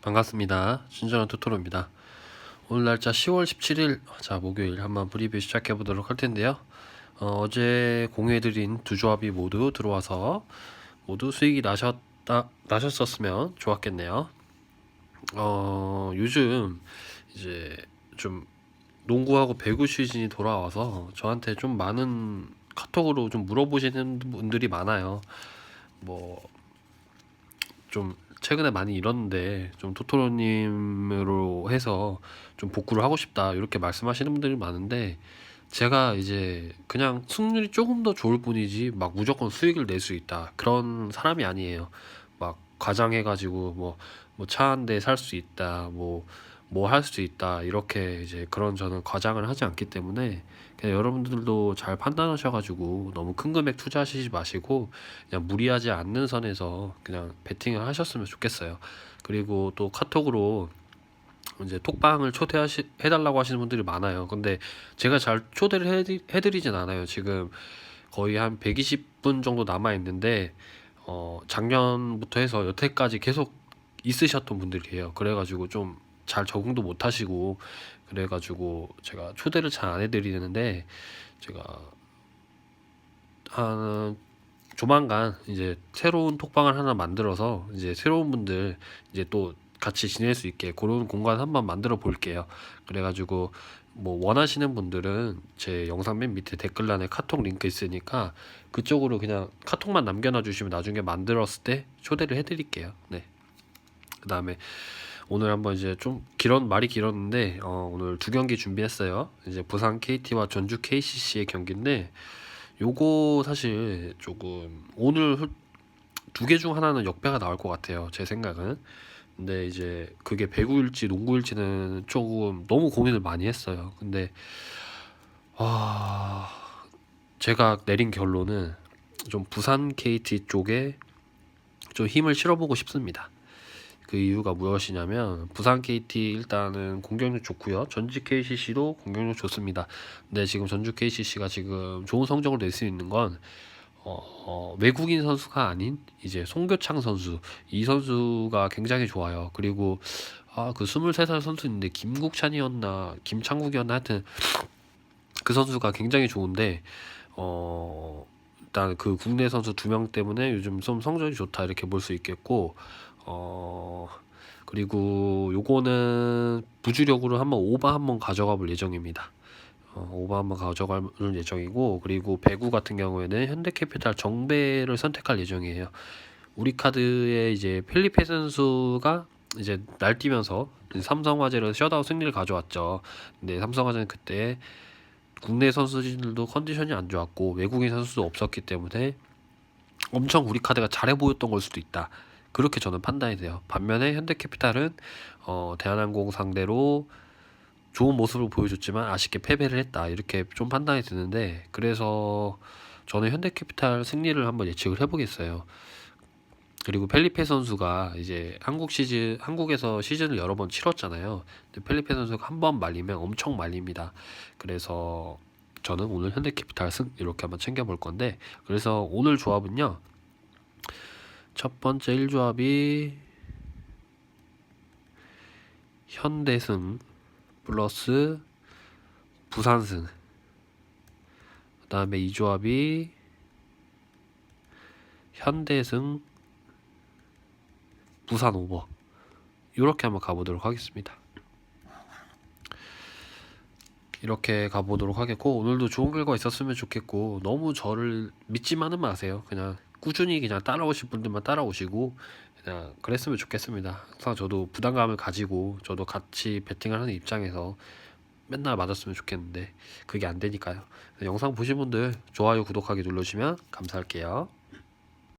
반갑습니다. 친절한 투토로입니다. 오늘 날짜 10월 17일, 자 목요일 한번 프리뷰 시작해 보도록 할 텐데요. 어, 제 공유해드린 두 조합이 모두 들어와서 모두 수익이 나셨다 나셨었으면 좋았겠네요. 어, 요즘 이제 좀 농구하고 배구 시즌이 돌아와서 저한테 좀 많은 카톡으로 좀 물어보시는 분들이 많아요. 뭐 좀 최근에 많이 잃었는데 좀 토토로님으로 해서 좀 복구를 하고 싶다 이렇게 말씀하시는 분들이 많은데 제가 이제 그냥 승률이 조금 더 좋을 뿐이지 막 무조건 수익을 낼 수 있다 그런 사람이 아니에요. 막 과장해가지고 뭐 뭐 차 한 대 살 수 있다 뭐 뭐 할 수 있다 이렇게 이제 그런 저는 과장을 하지 않기 때문에 그냥 여러분들도 잘 판단하셔가지고 너무 큰 금액 투자하시지 마시고 그냥 무리하지 않는 선에서 그냥 베팅을 하셨으면 좋겠어요. 그리고 또 카톡으로 이제 톡방을 초대하시 해달라고 하시는 분들이 많아요. 근데 제가 잘 초대를 해드, 해드리진 않아요. 지금 거의 한 120분 정도 남아 있는데 어 작년부터 해서 여태까지 계속 있으셨던 분들이에요. 그래가지고 좀 잘 적응도 못 하시고 그래가지고 제가 초대를 잘 안 해드리는데 제가 한 조만간 이제 새로운 톡방을 하나 만들어서 이제 새로운 분들 이제 또 같이 지낼 수 있게 그런 공간 한번 만들어 볼게요. 그래가지고 뭐 원하시는 분들은 제 영상 맨 밑에 댓글란에 카톡 링크 있으니까 그쪽으로 그냥 카톡만 남겨놔 주시면 나중에 만들었을 때 초대를 해드릴게요. 네. 그 다음에 오늘 한번 이제 좀 길었 말이 길었는데 어, 오늘 두 경기 준비했어요. 이제 부산 KT와 전주 KCC의 경기인데 요거 사실 조금 오늘 두 개 중 하나는 역배가 나올 것 같아요. 제 생각은. 근데 이제 그게 배구일지 농구일지는 조금 너무 고민을 많이 했어요. 근데 아 제가 내린 결론은 좀 부산 KT 쪽에 좀 힘을 실어보고 싶습니다. 그 이유가 무엇이냐면 부산 KT 일단은 공격력 좋고요. 전주 KCC도 공격력 좋습니다. 근데 지금 전주 KCC가 지금 좋은 성적을 낼 수 있는 건 어, 어, 외국인 선수가 아닌 이제 송교창 선수 이 선수가 굉장히 좋아요. 그리고 아 그 23살 선수인데 김국찬이었나 김창국이었나 하여튼 그 선수가 굉장히 좋은데 어 일단 그 국내 선수 두 명 때문에 요즘 좀 성적이 좋다 이렇게 볼 수 있겠고 어 그리고 요거는 부주력으로 한번 오바 한번 가져가 볼 예정입니다. 어, 오바 한번 가져갈 예정이고 그리고 배구 같은 경우에는 현대캐피탈 정배를 선택할 예정이에요. 우리 카드에 이제 펠리페 선수가 이제 날뛰면서 삼성화재를 셧아웃 승리를 가져왔죠. 근데 삼성화재는 그때 국내 선수들도 컨디션이 안 좋았고 외국인 선수도 없었기 때문에 엄청 우리 카드가 잘해 보였던 걸 수도 있다. 그렇게 저는 판단이 돼요. 반면에 현대캐피탈은 어, 대한항공 상대로 좋은 모습을 보여줬지만 아쉽게 패배를 했다. 이렇게 좀 판단이 드는데 그래서 저는 현대캐피탈 승리를 한번 예측을 해보겠어요. 그리고 펠리페 선수가 이제 한국 시즌 한국에서 시즌을 여러 번 치렀잖아요. 근데 펠리페 선수가 한 번 말리면 엄청 말립니다. 그래서 저는 오늘 현대캐피탈 승 이렇게 한번 챙겨볼 건데 그래서 오늘 조합은요. 첫 번째 1조합이 현대승 플러스 부산승 그 다음에 2조합이 현대승 부산 오버 이렇게 한번 가보도록 하겠습니다. 이렇게 가보도록 하겠고 오늘도 좋은 결과 있었으면 좋겠고 너무 저를 믿지만은 마세요. 그냥 꾸준히 그냥 따라오실 분들만 따라오시고 그냥 그랬으면 좋겠습니다. 항상 저도 부담감을 가지고 저도 같이 베팅을 하는 입장에서 맨날 맞았으면 좋겠는데 그게 안 되니까요. 영상 보신 분들 좋아요 구독하기 눌러주시면 감사할게요.